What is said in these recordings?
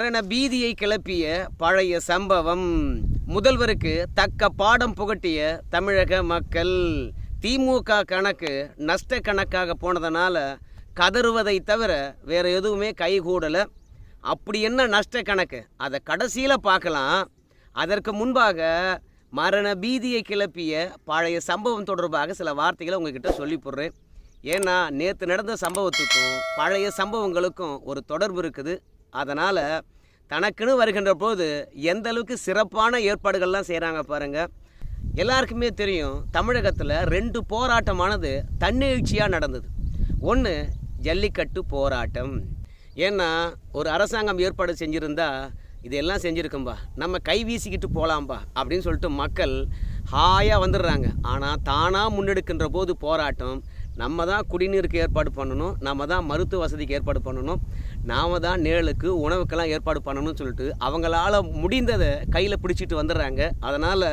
மரண பீதியை கிளப்பிய பழைய சம்பவம். முதல்வருக்கு தக்க பாடம் புகட்டிய தமிழக மக்கள். திமுக கணக்கு நஷ்ட கணக்காக போனதுனால கதறுவதை தவிர வேறு எதுவுமே கைகூடலை அப்படி என்ன நஷ்ட கணக்கு? அதை கடைசியில் பார்க்கலாம். அதற்கு முன்பாக மரண பீதியை கிளப்பிய பழைய சம்பவம் தொடர்பாக சில வார்த்தைகளை உங்ககிட்ட சொல்லி போடுறேன் ஏன்னா நேற்று நடந்த சம்பவத்துக்கும் பழைய சம்பவங்களுக்கும் ஒரு தொடர்பு இருக்குது. அதனால் தனக்குன்னு வருகின்ற போது எந்த அளவுக்கு சிறப்பான ஏற்பாடுகள்லாம் செய்கிறாங்க பாருங்கள் எல்லாருக்குமே தெரியும் தமிழகத்தில் ரெண்டு போராட்டமானது தன்னெழுச்சியாக நடந்தது. ஒன்று ஜல்லிக்கட்டு போராட்டம். ஏன்னா ஒரு அரசாங்கம் ஏற்பாடு செஞ்சுருந்தா இதெல்லாம் செஞ்சுருக்கும்பா. நம்ம கை வீசிக்கிட்டு போகலாம்பா அப்படின்னு சொல்லிட்டு மக்கள் ஹாயாக வந்துடுறாங்க. ஆனால் தானாக முன்னெடுக்கின்ற போது போராட்டம் நம்ம தான் குடிநீருக்கு ஏற்பாடு பண்ணணும் நம்ம தான் மருத்துவ வசதிக்கு ஏற்பாடு பண்ணணும் நாம தான் நிழலுக்கு உணவுக்கெல்லாம் ஏற்பாடு பண்ணணும்னு சொல்லிட்டு அவங்களால முடிந்ததை கையில் பிடிச்சிட்டு வந்துடுறாங்க. அதனால்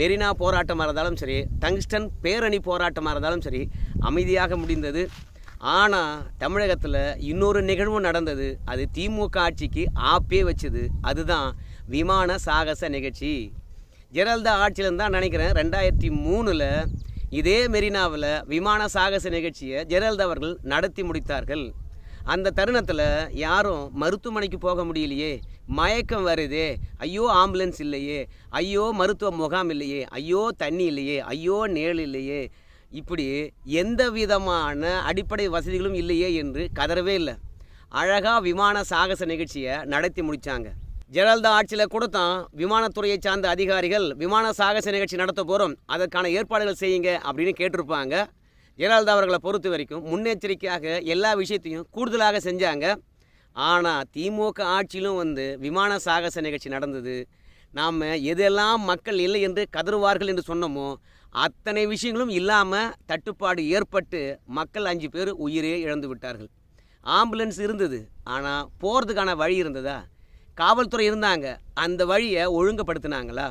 மெரினா போராட்டமாக இருந்தாலும் சரி டங்ஸ்டன் பேரணி போராட்டமாக இருந்தாலும் சரி அமைதியாக முடிந்தது. ஆனால் தமிழகத்தில் இன்னொரு நிகழ்வு நடந்தது. அது திமுக ஆட்சிக்கு ஆப்பே வச்சது. அதுதான் விமான சாகச நிகழ்ச்சி. ஜெயலலிதா ஆட்சியிலேருந்து தான் நினைக்கிறேன். ரெண்டாயிரத்தி மூணில் இதே மெரினாவில் விமான சாகச நிகழ்ச்சியை ஜெயலலிதா அவர்கள் நடத்தி முடித்தார்கள். அந்த தருணத்தில் யாரும் மருத்துவமனைக்கு போக முடியலையே மயக்கம் வருதே ஐயோ ஆம்புலன்ஸ் இல்லையே ஐயோ மருத்துவ முகாம் இல்லையே ஐயோ தண்ணி இல்லையே ஐயோ நேல் இல்லையே இப்படி எந்த விதமான அடிப்படை வசதிகளும் இல்லையே என்று கதறவே இல்லை. அழகாக விமான சாகச நிகழ்ச்சியை நடத்தி முடித்தாங்க ஜெயலலிதா ஆட்சியில் கூட தான் விமானத்துறையை சார்ந்த அதிகாரிகள் விமான சாகச நிகழ்ச்சி நடத்த போகிறோம் அதற்கான ஏற்பாடுகள் செய்யுங்க அப்படின்னு கேட்டிருப்பாங்க. ஜெயலலிதா அவர்களை பொறுத்த வரைக்கும் முன்னெச்சரிக்கையாக எல்லா விஷயத்தையும் கூடுதலாக செஞ்சாங்க. ஆனால் திமுக ஆட்சியிலும் வந்து விமான சாகச நிகழ்ச்சி நடந்தது. நாம் எதெல்லாம் மக்கள் இல்லை என்று கதறுவார்கள் என்று சொன்னோமோ அத்தனை விஷயங்களும் இல்லாமல் தட்டுப்பாடு ஏற்பட்டு மக்கள் அஞ்சு பேர் உயிரே இழந்து விட்டார்கள். ஆம்புலன்ஸ் இருந்தது. ஆனால் போகிறதுக்கான வழி இருந்ததா? காவல்துறை இருந்தாங்க. அந்த வழியை ஒழுங்குபடுத்தினாங்களா?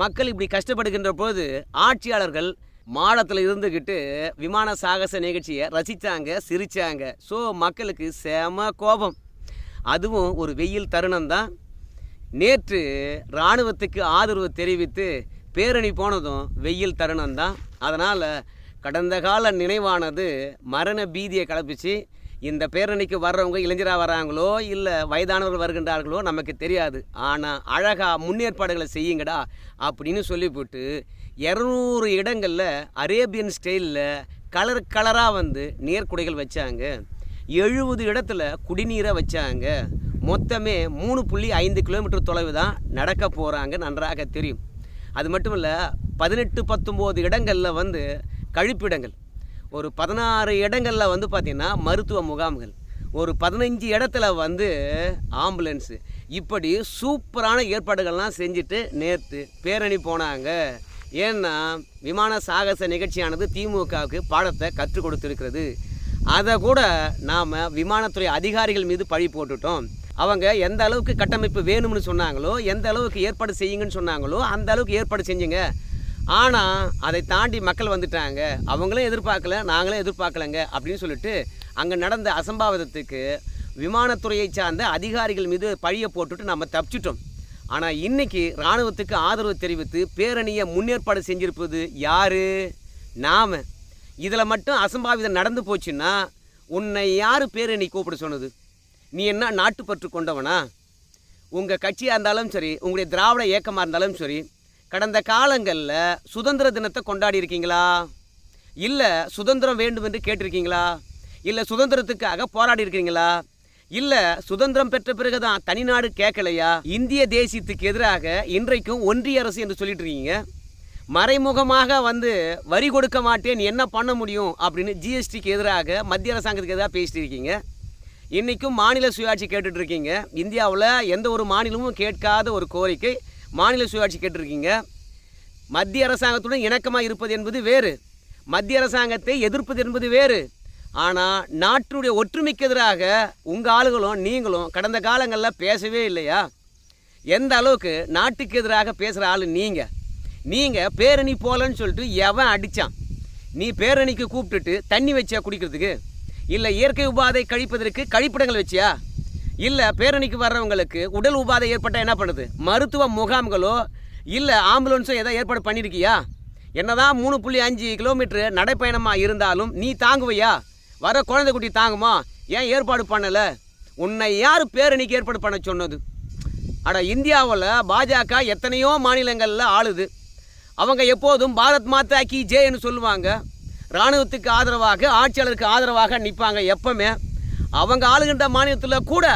மக்கள் இப்படி கஷ்டப்படுகின்ற போது ஆட்சியாளர்கள் மாடத்தில் இருந்துக்கிட்டு விமான சாகச நிகழ்ச்சியை ரசித்தாங்க சிரித்தாங்க ஸோ மக்களுக்கு செம கோபம். அதுவும் ஒரு வெயில் தருணம் தான் நேற்று இராணுவத்துக்கு ஆதரவு தெரிவித்து பேரணி போனதும் வெயில் தருணம் தான் அதனால் கடந்த கால நினைவானது மரண பீதியை கலப்பிச்சு இந்த பேரணிக்கு வர்றவங்க இளைஞராக வராங்களோ இல்லை வயதானவர்கள் வருகின்றார்களோ நமக்கு தெரியாது. ஆனால் அழகாக முன்னேற்பாடுகளை செய்யுங்கடா அப்படின்னு சொல்லிவிட்டு இரநூறு இடங்களில் அரேபியன் ஸ்டைலில் கலர் கலராக வந்து நேர்குடைகள் வச்சாங்க. எழுபது இடத்துல குடிநீரை வச்சாங்க. மொத்தமே மூணு புள்ளி ஐந்து கிலோமீட்டர் தொலைவு தான் நடக்க போகிறாங்க நன்றாக தெரியும். அது மட்டும் இல்லை பதினெட்டு பத்தொம்போது இடங்களில் வந்து கழிப்பிடங்கள். ஒரு பதினாறு இடங்களில் வந்து பார்த்திங்கன்னா மருத்துவ முகாம்கள். ஒரு பதினஞ்சு இடத்துல வந்து ஆம்புலன்ஸு. இப்படி சூப்பரான ஏற்பாடுகள்லாம் செஞ்சுட்டு நேற்று பேரணி போனாங்க. ஏன்னா விமான சாகச நிகழ்ச்சியானது திமுகவுக்கு பாடத்தை கற்றுக் கொடுத்துருக்கிறது. அதை கூட நாம் விமானத்துறை அதிகாரிகள் மீது பழி போட்டுட்டோம். அவங்க எந்த அளவுக்கு கட்டமைப்பு வேணும்னு சொன்னாங்களோ எந்த அளவுக்கு ஏற்பாடு செய்யுங்கன்னு சொன்னாங்களோ அந்த அளவுக்கு ஏற்பாடு செஞ்சுங்க. ஆனால் அதை தாண்டி மக்கள் வந்துட்டாங்க. அவங்களும் எதிர்பார்க்கல நாங்களும் எதிர்பார்க்கலங்க அப்படின்னு சொல்லிட்டு அங்கே நடந்த அசம்பாவிதத்துக்கு விமானத்துறையை சார்ந்த அதிகாரிகள் மீது பழியை போட்டுட்டு நம்ம தப்பிச்சிட்டோம். ஆனால் இன்றைக்கி இராணுவத்துக்கு ஆதரவு தெரிவித்து பேரணியை முன்னேற்பாடு செஞ்சிருப்பது யார்? நாம். இதில் மட்டும் அசம்பாவிதம் நடந்து போச்சுன்னா உன்னை யார் பேரணி கூப்பிட சொன்னது? நீ என்ன நாட்டுப்பற்று கொண்டவனா? உங்கள் கட்சியாக இருந்தாலும் சரி உங்களுடைய திராவிட இயக்கமாக இருந்தாலும் சரி கடந்த காலங்களில் சுதந்திர தினத்தை கொண்டாடி இருக்கீங்களா இல்லை சுதந்திரம் வேண்டும் என்று கேட்டிருக்கீங்களா? இல்லை சுதந்திரத்துக்காக போராடி இருக்கீங்களா இல்லை சுதந்திரம் பெற்ற பிறகுதான் தனிநாடு கேட்கலையா? இந்திய தேசியத்துக்கு எதிராக இன்றைக்கும் ஒன்றிய அரசு என்று சொல்லிட்டு இருக்கீங்க மறைமுகமாக வந்து வரி கொடுக்க மாட்டேன் என்ன பண்ண முடியும்? அப்படின்னு ஜிஎஸ்டிக்கு எதிராக மத்திய அரசாங்கத்துக்கு எதிராக பேசிட்டு இருக்கீங்க இன்றைக்கும் மாநில சுயாட்சி கேட்டுட்ருக்கீங்க இந்தியாவில் எந்த ஒரு மாநிலமும் கேட்காத ஒரு கோரிக்கை. மாநில சுயாட்சி கேட்டிருக்கீங்க. மத்திய அரசாங்கத்துடன் இணக்கமாக இருப்பது என்பது வேறு. மத்திய அரசாங்கத்தை எதிர்ப்பது என்பது வேறு. ஆனால் நாட்டினுடைய ஒற்றுமைக்கு எதிராக உங்கள் ஆளுகளும் நீங்களும் கடந்த காலங்களில் பேசவே இல்லையா? எந்த அளவுக்கு நாட்டுக்கு எதிராக பேசுகிற ஆள் நீங்கள் நீங்கள் பேரணி போகலன்னு சொல்லிட்டு எவன் அடித்தான் நீ பேரணிக்கு கூப்பிட்டுட்டு தண்ணி வச்சியா குடிக்கிறதுக்கு? இல்லை இயற்கை உபாதை கழிப்பதற்கு கழிப்பிடங்கள் வச்சியா? இல்லை பேரணிக்கு வர்றவங்களுக்கு உடல் உபாதை ஏற்பட்டால் என்ன பண்ணுது? மருத்துவ முகாம்களோ இல்லை ஆம்புலன்ஸோ எதோ ஏற்பாடு பண்ணியிருக்கியா என்னதான் மூணு புள்ளி அஞ்சு கிலோமீட்டர் நடைப்பயணமாக இருந்தாலும் நீ தாங்குவையா? வர குழந்தை குட்டி தாங்குமா? ஏன் ஏற்பாடு பண்ணலை? உன்னை யார் பேரணிக்கு ஏற்பாடு பண்ண சொன்னது? அட இந்தியாவில் பாஜக எத்தனையோ மாநிலங்களில் ஆளுது. அவங்க எப்போதும் பாரத் மாதா கி ஜேன்னு சொல்லுவாங்க. இராணுவத்துக்கு ஆதரவாக ஆட்சியாளருக்கு ஆதரவாக நிற்பாங்க எப்பவுமே. அவங்க ஆளுகின்ற மாநிலத்தில் கூட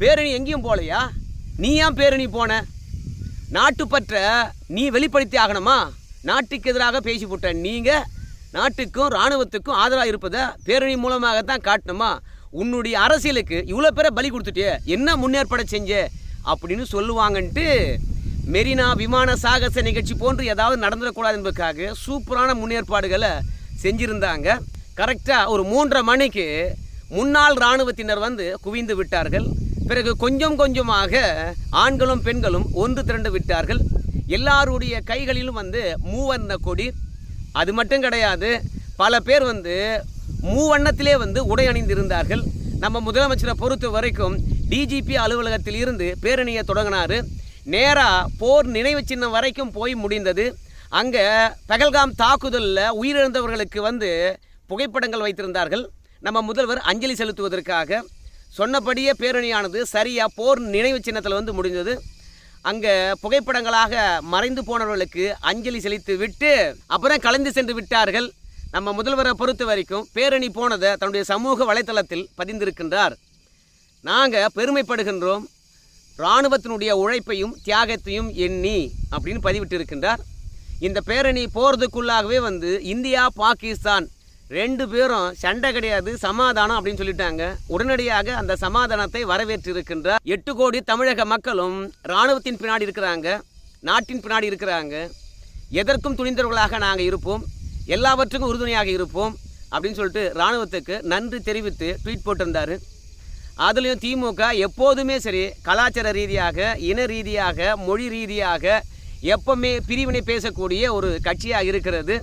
பேரணி எங்கேயும் போகலையா நீ ஏன் பேரணி போன? நாட்டுப்பற்ற நீ வெளிப்படுத்தி ஆகணுமா? நாட்டுக்கு எதிராக பேசி போட்ட நீங்கள் நாட்டுக்கும் இராணுவத்துக்கும் ஆதரவாக இருப்பதை பேரணி மூலமாக தான் காட்டணுமா? உன்னுடைய அரசியலுக்கு இவ்வளோ பேரை பலி கொடுத்துட்டே என்ன முன்னேற்பட செஞ்ச? அப்படின்னு சொல்லுவாங்கன்ட்டு மெரினா விமான சாகச நிகழ்ச்சி போன்று ஏதாவது நடந்துடக்கூடாது என்பதற்காக சூப்பரான முன்னேற்பாடுகளை செஞ்சுருந்தாங்க. கரெக்டாக ஒரு மூன்றரை மணிக்கு முன்னாள் இராணுவத்தினர் வந்து குவிந்து விட்டார்கள். பிறகு கொஞ்சம் கொஞ்சமாக ஆண்களும் பெண்களும் ஒன்று திரண்டு விட்டார்கள். எல்லாருடைய கைகளிலும் வந்து மூவர்ண கொடி. அது மட்டும் கிடையாது பல பேர் வந்து மூவண்ணத்திலே வந்து உடை அணிந்திருந்தார்கள். நம்ம முதலமைச்சரை பொறுத்த வரைக்கும் டிஜிபி அலுவலகத்தில் இருந்து பேரணியை தொடங்கினார். நேராக போர் நினைவு சின்னம் வரைக்கும் போய் முடிந்தது. அங்கே பகல்காம் தாக்குதலில் உயிரிழந்தவர்களுக்கு வந்து புகைப்படங்கள் வைத்திருந்தார்கள். நம்ம முதல்வர் அஞ்சலி செலுத்துவதற்காக சொன்னபடியே பேரணியானது சரியாக போர் நினைவு சின்னத்தில் வந்து முடிந்தது அங்கே புகைப்படங்களாக மறைந்து போனவர்களுக்கு அஞ்சலி செலுத்தி விட்டு அப்புறம் கலந்து சென்று விட்டார்கள். நம்ம முதல்வரை பொறுத்த வரைக்கும் பேரணி போனதை தன்னுடைய சமூக வலைத்தளத்தில் பதிந்திருக்கின்றார். நாங்கள் பெருமைப்படுகின்றோம். இராணுவத்தினுடைய உழைப்பையும் தியாகத்தையும் எண்ணி அப்படின்னு பதிவிட்டு இருக்கின்றார் இந்த பேரணி போகிறதுக்குள்ளாகவே வந்து இந்தியா பாகிஸ்தான் ரெண்டு பேரும் சண்டை கிடையாது சமாதானம் அப்படின்னு சொல்லிட்டாங்க. உடனடியாக அந்த சமாதானத்தை வரவேற்று இருக்கின்ற எட்டு கோடி தமிழக மக்களும் இராணுவத்தின் பின்னாடி இருக்கிறாங்க நாட்டின் பின்னாடி இருக்கிறாங்க. எதற்கும் துணிந்தவர்களாக நாங்கள் இருப்போம் எல்லாவற்றுக்கும் உறுதுணையாக இருப்போம் அப்படின்னு சொல்லிட்டு இராணுவத்துக்கு நன்றி தெரிவித்து ட்வீட் போட்டிருந்தார். அதுலேயும் திமுக எப்போதுமே சரி கலாச்சார ரீதியாக இன ரீதியாக மொழி ரீதியாக எப்பவுமே பிரிவினை பேசக்கூடிய ஒரு கட்சியாக இருக்கிறது.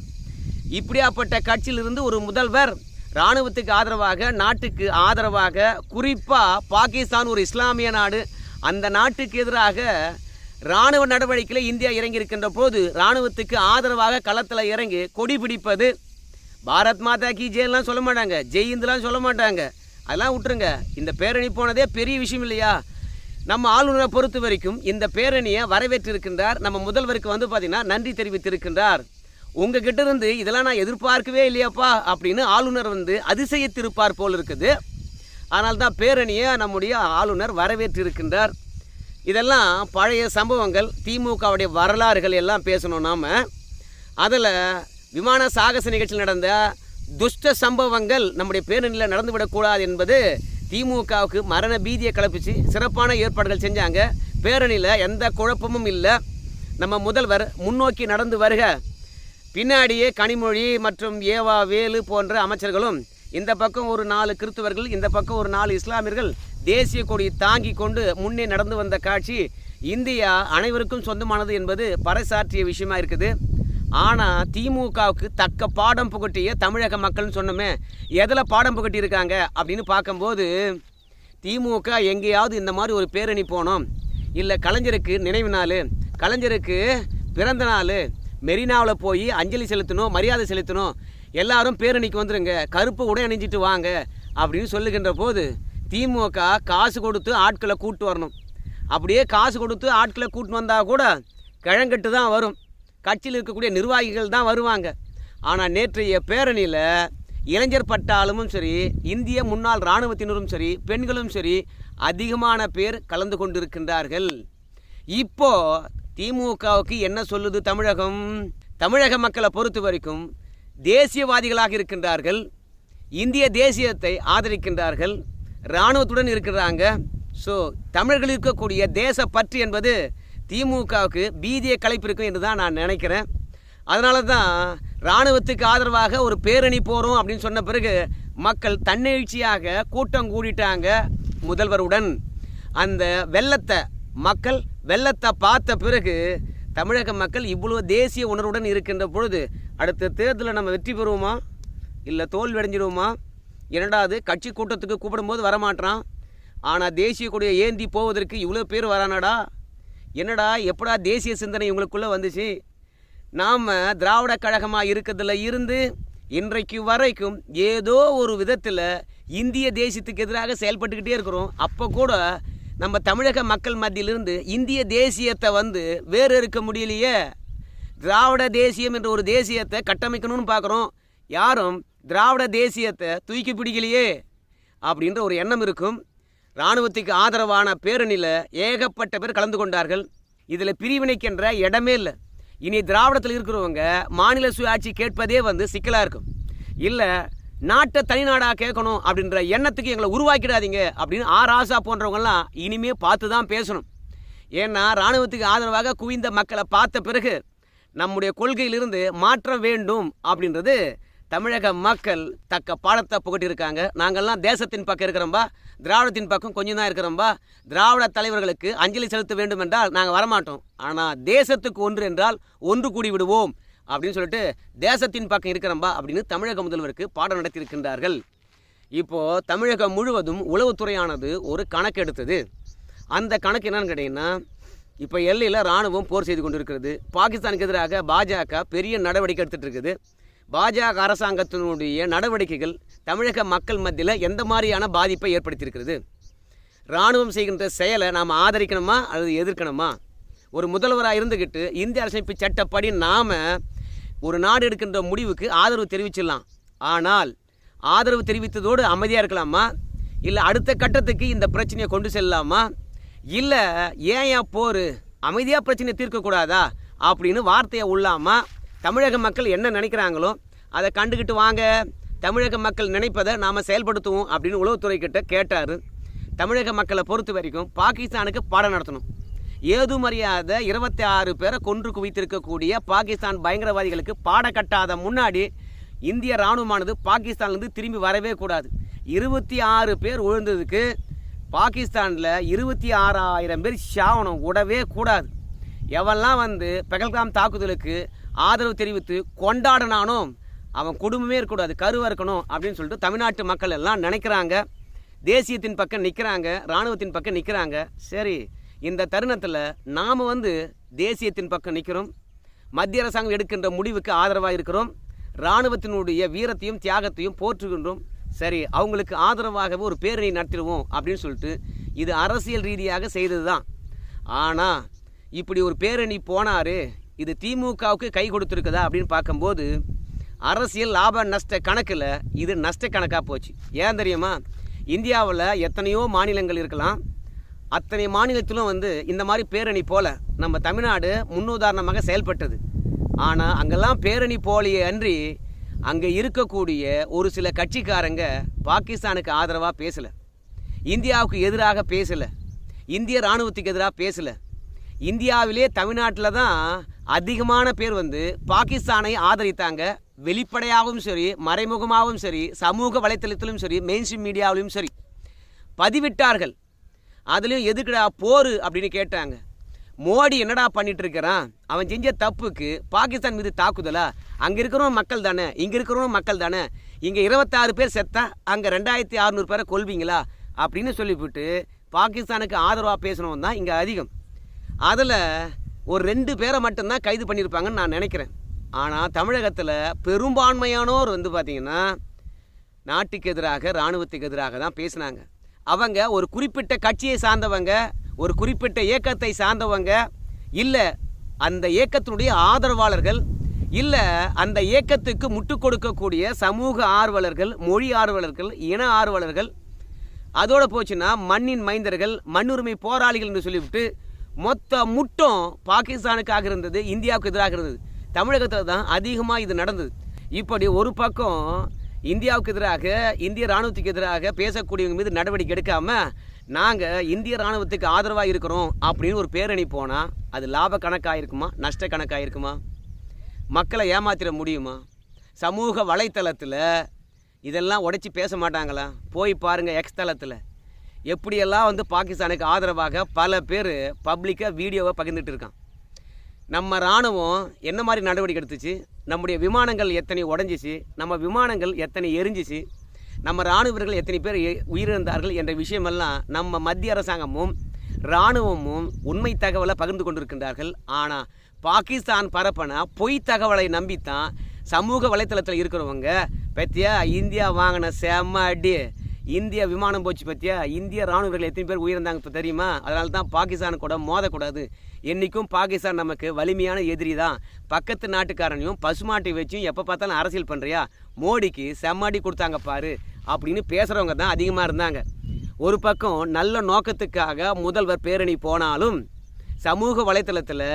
இப்படியாப்பட்ட கட்சியிலிருந்து ஒரு முதல்வர் இராணுவத்துக்கு ஆதரவாக நாட்டுக்கு ஆதரவாக குறிப்பாக பாகிஸ்தான் ஒரு இஸ்லாமிய நாடு அந்த நாட்டுக்கு எதிராக இராணுவ நடவடிக்கையில் இந்தியா இறங்கி இருக்கின்ற போது இராணுவத்துக்கு ஆதரவாக களத்தில் இறங்கி கொடி பிடிப்பது பாரத் மாதா கி ஜெயலாம் சொல்ல மாட்டாங்க ஜெயிந்துலாம் சொல்ல மாட்டாங்க. அதெல்லாம் விட்டுருங்க. இந்த பேரணி போனதே பெரிய விஷயம் இல்லையா? நம்ம ஆளுநரை பொறுத்த வரைக்கும் இந்த பேரணியை வரவேற்றிருக்கின்றார். நம்ம முதல்வருக்கு வந்து பார்த்திங்கன்னா நன்றி தெரிவித்திருக்கின்றார். உங்ககிட்ட இருந்து இதெல்லாம் நான் எதிர்பார்க்கவே இல்லையாப்பா அப்படின்னு ஆளுநர் வந்து அதிசயத்திருப்பார் போல் இருக்குது. ஆனால் தான் பேரணியை நம்முடைய ஆளுநர் வரவேற்றிருக்கின்றார். இதெல்லாம் பழைய சம்பவங்கள் திமுகவுடைய வரலாறுகள் எல்லாம் பேசணும் நாம். அதில் விமான சாகச நிகழ்ச்சியில் நடந்த துஷ்ட சம்பவங்கள் நம்முடைய பேரணியில் நடந்துவிடக்கூடாது என்பது திமுகவுக்கு மரண பீதியை கிளப்பிச்சு சிறப்பான ஏற்பாடுகள் செஞ்சாங்க. பேரணியில் எந்த குழப்பமும் இல்லை. நம்ம முதல்வர் முன்னோக்கி நடந்து வருக. பின்னாடியே கனிமொழி மற்றும் ஏவா வேலு போன்ற அமைச்சர்களும் இந்த பக்கம் ஒரு நாலு கிறிஸ்துவர்கள் இந்த பக்கம் ஒரு நாலு இஸ்லாமியர்கள் தேசிய கொடி தாங்கி கொண்டு முன்னே நடந்து வந்த காட்சி இந்தியா அனைவருக்கும் சொந்தமானது என்பது பறைசாற்றிய விஷயமா இருக்குது. ஆனால் திமுகவுக்கு தக்க பாடம் புகட்டிய தமிழக மக்கள்னு சொன்னோமே எதில் பாடம் புகட்டியிருக்காங்க அப்படின்னு பார்க்கும்போது திமுக எங்கேயாவது இந்த மாதிரி ஒரு பேரணி போனோம். இல்லை கலைஞருக்கு நினைவு நாள் கலைஞருக்கு பிறந்த நாள் மெரினாவில் போய் அஞ்சலி செலுத்தணும் மரியாதை செலுத்தணும். எல்லாரும் பேரணிக்கு வந்துடுங்க கருப்பு உடை அணிஞ்சிட்டு வாங்க அப்படின்னு சொல்லுகின்ற போது திமுக காசு கொடுத்து ஆட்களை கூட்டு வரணும். அப்படியே காசு கொடுத்து ஆட்களை கூட்டு வந்தால் கூட கிழங்கட்டு தான் வரும். கட்சியில் இருக்கக்கூடிய நிர்வாகிகள் தான் வருவாங்க. ஆனால் நேற்றைய பேரணியில் இளைஞர் பட்டாளமும் சரி இந்திய முன்னாள் இராணுவத்தினரும் சரி பெண்களும் சரி அதிகமான பேர் கலந்து கொண்டிருக்கின்றார்கள். இப்போ திமுகவுக்கு என்ன சொல்லுது தமிழகம்? தமிழக மக்களை பொறுத்த வரைக்கும் தேசியவாதிகளாக இருக்கின்றார்கள். இந்திய தேசியத்தை ஆதரிக்கின்றார்கள். இராணுவத்துடன் இருக்கிறாங்க. ஸோ தமிழர்கள் இருக்கக்கூடிய தேச பற்று என்பது திமுகவுக்கு பீதியை கலைப்பிருக்கும் என்று தான் நான் நினைக்கிறேன். அதனால தான் இராணுவத்துக்கு ஆதரவாக ஒரு பேரணி போகிறோம் அப்படின்னு சொன்ன பிறகு மக்கள் தன்னெழுச்சியாக கூட்டம் கூடிட்டாங்க முதல்வருடன். அந்த வெள்ளத்தை மக்கள் வெள்ளத்தை பார்த்த பிறகு தமிழக மக்கள் இவ்வளோ தேசிய உணர்வுடன் இருக்கின்ற பொழுது அடுத்த தேர்தலில் நம்ம வெற்றி பெறுவோமா? இல்லை தோல்வி அடைஞ்சிடுவோமா? இரண்டாவது கட்சி கூட்டத்துக்கு கூப்பிடும்போது வரமாட்டான் ஆனால் தேசிய கொடியை ஏந்தி போவதற்கு இவ்வளோ பேர் வரானடா? என்னடா எப்படா தேசிய சிந்தனை இவங்களுக்குள்ளே வந்துச்சு? நாம் திராவிட கழகமாக இருக்கிறதுல இருந்து இன்றைக்கு வரைக்கும் ஏதோ ஒரு விதத்தில் இந்திய தேசியத்துக்கு எதிராக செயல்பட்டுக்கிட்டே இருக்கிறோம். அப்போ கூட நம்ம தமிழக மக்கள் மத்தியிலிருந்து இந்திய தேசியத்தை வந்து வேறு இருக்க முடியலையே? திராவிட தேசியம் என்ற ஒரு தேசியத்தை கட்டமைக்கணும்னு பார்க்குறோம். யாரும் திராவிட தேசியத்தை தூக்கி பிடிக்கலையே? அப்படின்ற ஒரு எண்ணம் இருக்கும். இராணுவத்துக்கு ஆதரவான பேரணியில் ஏகப்பட்ட பேர் கலந்து கொண்டார்கள். இதில் பிரிவினைக்கின்ற இடமே இல்லை. இனி திராவிடத்தில் இருக்கிறவங்க மாநில சுயாட்சி கேட்பதே வந்து சிக்கலாக இருக்கும். இல்லை நாட்டை தனிநாடாக கேட்கணும் அப்படின்ற எண்ணத்துக்கு எங்களை உருவாக்கிடாதீங்க அப்படின்னு ஆர் ஆசா போன்றவங்கெல்லாம் இனிமே பார்த்து தான் பேசணும். ஏன்னா இராணுவத்துக்கு ஆதரவாக குவிந்த மக்களை பார்த்த பிறகு நம்முடைய கொள்கையிலிருந்து மாற்ற வேண்டும் அப்படின்றது தமிழக மக்கள் தக்க பாடத்தை புகட்டியிருக்காங்க. நாங்கள்லாம் தேசத்தின் பக்கம் இருக்கிறோம்பா திராவிடத்தின் பக்கம் கொஞ்சம் தான் இருக்கிறோம்பா திராவிட தலைவர்களுக்கு அஞ்சலி செலுத்த வேண்டும் என்றால் நாங்கள் வரமாட்டோம். ஆனால் தேசத்துக்கு ஒன்று என்றால் ஒன்று கூடி விடுவோம் அப்படின்னு சொல்லிட்டு தேசத்தின் பக்கம் இருக்கிறம்பா அப்படின்னு தமிழக முதல்வருக்கு பாடம் நடத்தியிருக்கின்றார்கள். இப்போது தமிழகம் முழுவதும் உளவுத்துறையானது ஒரு கணக்கு எடுத்தது. அந்த கணக்கு என்னன்னு கேட்டிங்கன்னா இப்போ எல்லையில் இராணுவம் போர் செய்து கொண்டிருக்கிறது. பாகிஸ்தானுக்கு எதிராக பாஜக பெரிய நடவடிக்கை எடுத்துகிட்டு இருக்குது. பாஜக அரசாங்கத்தினுடைய நடவடிக்கைகள் தமிழக மக்கள் மத்தியில் எந்த மாதிரியான பாதிப்பை ஏற்படுத்தியிருக்கிறது? இராணுவம் செய்கின்ற செயலை நாம் ஆதரிக்கணுமா அல்லது எதிர்க்கணுமா? ஒரு முதல்வராக இருந்துக்கிட்டு இந்திய அரசமைப்பு சட்டப்படி நாம் ஒரு நாடு எடுக்கின்ற முடிவுக்கு ஆதரவு தெரிவிச்சிடலாம். ஆனால் ஆதரவு தெரிவித்ததோடு அமைதியாக இருக்கலாமா? இல்லை அடுத்த கட்டத்துக்கு இந்த பிரச்சனையை கொண்டு செல்லலாமா? இல்லை ஏன் ஏன் போர்? அமைதியாக பிரச்சனையை தீர்க்கக்கூடாதா அப்படின்னு வார்த்தையை உள்ளாமா? தமிழக மக்கள் என்ன நினைக்கிறாங்களோ அதை கண்டுக்கிட்டு வாங்க. தமிழக மக்கள் நினைப்பதை நாம் செயல்படுத்துவோம் அப்படின்னு உளவுத்துறை கிட்ட கேட்டார். தமிழக மக்களை பொறுத்த வரைக்கும் பாகிஸ்தானுக்கு பாடம் நடத்தணும். ஏதுமறியாத இருபத்தி ஆறு பேரை கொன்று குவித்திருக்கக்கூடிய பாகிஸ்தான் பயங்கரவாதிகளுக்கு பாட கட்டாத முன்னாடி இந்திய இராணுவமானது பாகிஸ்தான்லேருந்து திரும்பி வரவே கூடாது. இருபத்தி ஆறு பேர் விழுந்ததுக்கு பாகிஸ்தானில் இருபத்தி ஆறாயிரம் பேர் சாவனம் விடவே கூடாது. எவெல்லாம் வந்து பெகல்காம் தாக்குதலுக்கு ஆதரவு தெரிவித்து கொண்டாடினானோ அவன் குடும்பமே இருக்கக்கூடாது கருவாக இருக்கணும் அப்படின்னு சொல்லிட்டு தமிழ்நாட்டு மக்கள் எல்லாம் நினைக்கிறாங்க. தேசியத்தின் பக்கம் நிற்கிறாங்க இராணுவத்தின் பக்கம் நிற்கிறாங்க சரி இந்த தருணத்தில் நாம் வந்து தேசியத்தின் பக்கம் நிற்கிறோம் மத்திய அரசாங்கம் எடுக்கின்ற முடிவுக்கு ஆதரவாக இருக்கிறோம். இராணுவத்தினுடைய வீரத்தையும் தியாகத்தையும் போற்றுகின்றோம். சரி அவங்களுக்கு ஆதரவாகவே ஒரு பேரணி நடத்திடுவோம் அப்படின்னு சொல்லிட்டு இது அரசியல் ரீதியாக செய்தது தான் ஆனால் இப்படி ஒரு பேரணி போனார் இது திமுகவுக்கு கை கொடுத்துருக்குதா அப்படின்னு பார்க்கும்போது அரசியல் லாப நஷ்ட கணக்கில் இது நஷ்ட கணக்காக போச்சு. ஏன் தெரியுமா? இந்தியாவில் எத்தனையோ மாநிலங்கள் இருக்கலாம். அத்தனை மாநிலத்திலும் வந்து இந்த மாதிரி பேரணி போல நம்ம தமிழ்நாடு முன்னுதாரணமாக செயல்பட்டது. ஆனால் அங்கெல்லாம் பேரணி போலியே அன்றி அங்கே இருக்கக்கூடிய ஒரு சில கட்சிக்காரங்க பாகிஸ்தானுக்கு ஆதரவாக பேசலை. இந்தியாவுக்கு எதிராக பேசலை. இந்திய இராணுவத்துக்கு எதிராக பேசலை. இந்தியாவிலே தமிழ்நாட்டில் தான் அதிகமான பேர் வந்து பாகிஸ்தானை ஆதரித்தாங்க. வெளிப்படையாகவும் சரி மறைமுகமாகவும் சரி சமூக வலைத்தளத்திலும் சரி மெயின்ஸ்ட்ரீம் மீடியாவிலும் சரி. பதிவிட்டார்கள். அதுலேயும் எதுக்குடா போர் அப்படின்னு கேட்டாங்க. மோடி என்னடா பண்ணிட்டு இருக்கிறான் அவன் செஞ்ச தப்புக்கு பாகிஸ்தான் மீது தாக்குதலா? அங்கே இருக்கிறவங்க மக்கள் தானே? இங்கே இருக்கிறவங்க மக்கள் தானே? இங்கே இருபத்தாறு பேர் செத்தா அங்கே ரெண்டாயிரத்தி அறநூறு பேரை கொல்வீங்களா? அப்படின்னு சொல்லிவிட்டு பாகிஸ்தானுக்கு ஆதரவாக பேசினவன் தான் இங்கே அதிகம். அதில் ஒரு ரெண்டு பேரை மட்டும்தான் கைது பண்ணியிருப்பாங்கன்னு நான் நினைக்கிறேன். ஆனால் தமிழகத்தில் பெரும்பான்மையானோர் வந்து பார்த்திங்கன்னா நாட்டுக்கு எதிராக இராணுவத்துக்கு எதிராக தான் பேசினாங்க. அவங்க ஒரு குறிப்பிட்ட கட்சியை சார்ந்தவங்க ஒரு குறிப்பிட்ட இயக்கத்தை சார்ந்தவங்க இல்லை அந்த இயக்கத்தினுடைய ஆதரவாளர்கள் இல்லை அந்த இயக்கத்துக்கு முட்டு கொடுக்கக்கூடிய சமூக ஆர்வலர்கள் மொழி ஆர்வலர்கள் இன ஆர்வலர்கள் அதோட போச்சுன்னா மண்ணின் மைந்தர்கள் மண்ணுரிமை போராளிகள் என்று சொல்லிவிட்டு மொத்த முட்டும் பாகிஸ்தானுக்காக இருந்தது இந்தியாவுக்கு எதிராக இருந்தது. தமிழகத்தில் தான் அதிகமாக இது நடந்தது. இப்படி ஒரு பக்கம் இந்தியாவுக்கு எதிராக இந்திய இராணுவத்துக்கு எதிராக பேசக்கூடியவங்க மீது நடவடிக்கை எடுக்காமல் நாங்கள் இந்திய இராணுவத்துக்கு ஆதரவாக இருக்கிறோம் அப்படின்னு ஒரு பேரணி போனால் அது லாப கணக்காக இருக்குமா? நஷ்ட கணக்காக இருக்குமா? மக்களை ஏமாத்திட முடியுமா? சமூக வலைத்தளத்தில் இதெல்லாம் உடைச்சி பேச மாட்டாங்களா? போய் பாருங்கள் எக்ஸ் தளத்தில். எப்படியெல்லாம் வந்து பாகிஸ்தானுக்கு ஆதரவாக பல பேர் பப்ளிக்காக வீடியோவை பகிர்ந்துட்டு இருக்கான். நம்ம இராணுவம் என்ன மாதிரி நடவடிக்கை எடுத்துச்சு? நம்முடைய விமானங்கள் எத்தனை உடஞ்சிச்சு? நம்ம விமானங்கள் எத்தனை எரிஞ்சிச்சு? நம்ம இராணுவர்கள் எத்தனை பேர் உயிரிழந்தார்கள் என்ற விஷயமெல்லாம் நம்ம மத்திய அரசாங்கமும் இராணுவமும் உண்மை தகவலை பகிர்ந்து கொண்டிருக்கின்றார்கள். ஆனால் பாகிஸ்தான் பரப்பன பொய் தகவலை நம்பித்தான் சமூக வலைத்தளத்தில் இருக்கிறவங்க பத்தியா இந்தியா வாங்கின செம்ம அடி. இந்திய விமானம் போச்சு பற்றியா இந்திய ராணுவ வீரர்கள் எத்தனை பேர் உயிர்ந்தாங்க இப்போ தெரியுமா? அதனால தான் பாகிஸ்தான் கூட மோதக்கூடாது. என்றைக்கும் பாகிஸ்தான் நமக்கு வலிமையான எதிரி தான். பக்கத்து நாட்டுக்காரனையும் பசுமாட்டை வச்சும் எப்போ பார்த்தாலும் அரசியல் பண்ணுறியா மோடிக்கு செம்மாடி கொடுத்தாங்க பாரு. அப்படின்னு பேசுகிறவங்க தான் அதிகமாக இருந்தாங்க. ஒரு பக்கம் நல்ல நோக்கத்துக்காக முதல்வர் பேரணி போனாலும் சமூக வலைத்தளத்தில்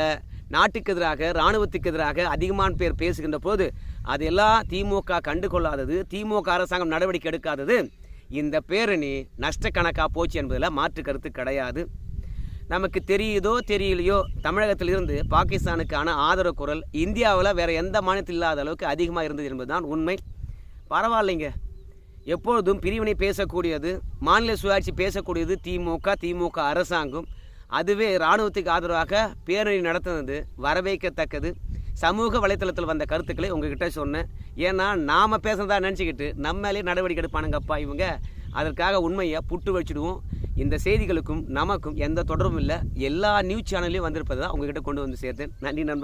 நாட்டுக்கு எதிராக இராணுவத்துக்கு எதிராக அதிகமான பேர் பேசுகின்ற போது அதெல்லாம் திமுக கண்டு கொள்ளாதது திமுக அரசாங்கம் நடவடிக்கை எடுக்காதது. இந்த பேரணி நஷ்ட கணக்காக போச்சு என்பதில் மாற்று கருத்து கிடையாது. நமக்கு தெரியுதோ தெரியலையோ தமிழகத்திலிருந்து பாகிஸ்தானுக்கான ஆதரவு குரல் இந்தியாவில் வேறு எந்த மாநிலத்தில் இல்லாத அளவுக்கு அதிகமாக இருந்தது என்பதுதான் உண்மை. பரவாயில்லைங்க. எப்பொழுதும் பிரிவினை பேசக்கூடியது மாநில சுயாட்சி பேசக்கூடியது திமுக திமுக அரசாங்கம். அதுவே இராணுவத்துக்கு ஆதரவாக பேரணி நடத்துனது வரவேற்கத்தக்கது. சமூக வலைத்தளத்தில் வந்த கருத்துக்களை உங்ககிட்ட சொன்னேன். ஏன்னா நாம் பேசுறதா நினச்சிக்கிட்டு நம்ம நடவடிக்கை எடுப்பானுங்கப்பா இவங்க. அதற்காக உண்மையை புட்டு வச்சுடுவோம். இந்த செய்திகளுக்கும் நமக்கும் எந்த தொடர்பும் இல்லை. எல்லா நியூஸ் சேனல்லையும் வந்திருப்பதை தான் உங்ககிட்ட கொண்டு வந்து சேர்த்தேன். நன்றி நண்பர்